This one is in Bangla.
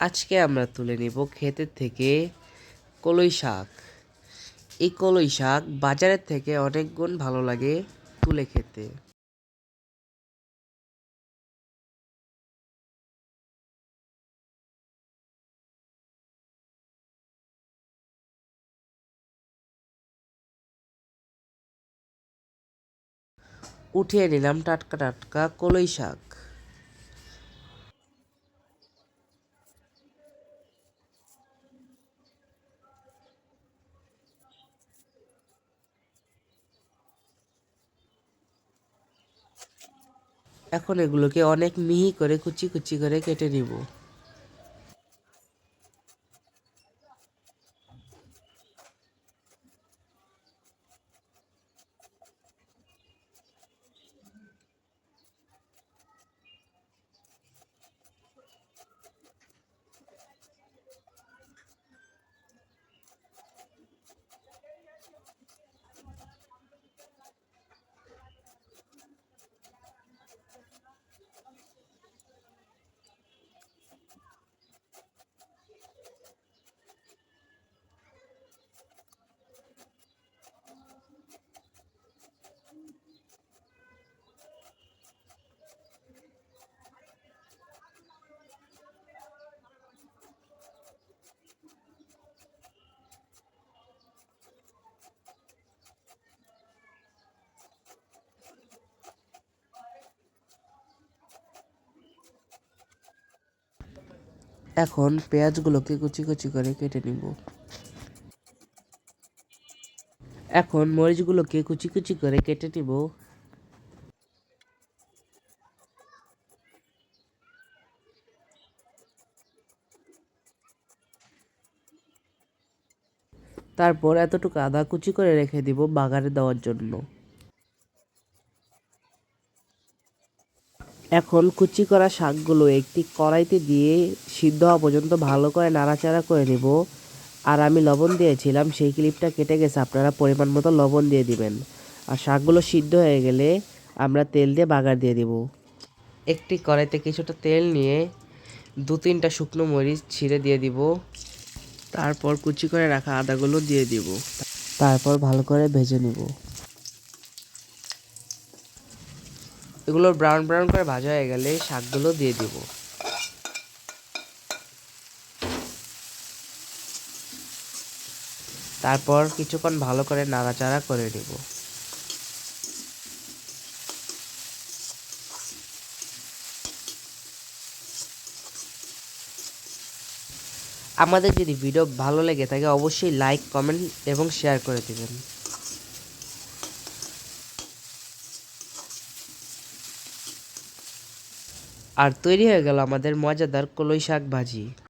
আজকে আমরা তুলে নিব ক্ষেতের থেকে কলই শাক। এই কলই শাক বাজারের থেকে অনেক গুণ ভালো লাগে তুলে খেতে। উঠিয়ে নিলাম টাটকা টাটকা কলই শাক। এখন এগুলোকে অনেক মিহি করে কুচি কুচি করে কেটে নিব। এখন পেঁয়াজগুলোকে কুচি কুচি করে কেটে নিব। এখন মরিচগুলোকে কুচি কুচি করে কেটে নিব। তারপর এতটুকু আদা কুচি করে রেখে দিব বাগারে দেওয়ার জন্য। এখন কুচি করা শাকগুলো একটি কড়াইতে দিয়ে সিদ্ধ হওয়া পর্যন্ত ভালো করে নাড়াচাড়া করে নেব। আর আমি লবণ দিয়েছিলাম, সেই ক্লিপটা কেটে গেছে, আপনারা পরিমাণ মতো লবণ দিয়ে দিবেন। আর শাকগুলো সিদ্ধ হয়ে গেলে আমরা তেল দিয়ে বাগার দিয়ে দিব। একটি কড়াইতে কিছুটা তেল নিয়ে দু তিনটা শুকনো মরিচ ছিঁড়ে দিয়ে দিব। তারপর কুচি করে রাখা আদাগুলো দিয়ে দিব। তারপর ভালো করে ভেজে নিব। এগুলো ব্রাউন ব্রাউন করে ভাজা হয়ে গেলে শাকগুলো দিয়ে দিব। তারপর কিছুক্ষণ ভালো করে নাড়াচাড়া করে নিব। আমাদের যদি ভিডিও ভালো লেগে থাকে, অবশ্যই লাইক কমেন্ট এবং শেয়ার করে দেবেন। আর তৈরি হয়ে গেল আমাদের মজাদার কলই শাক ভাজি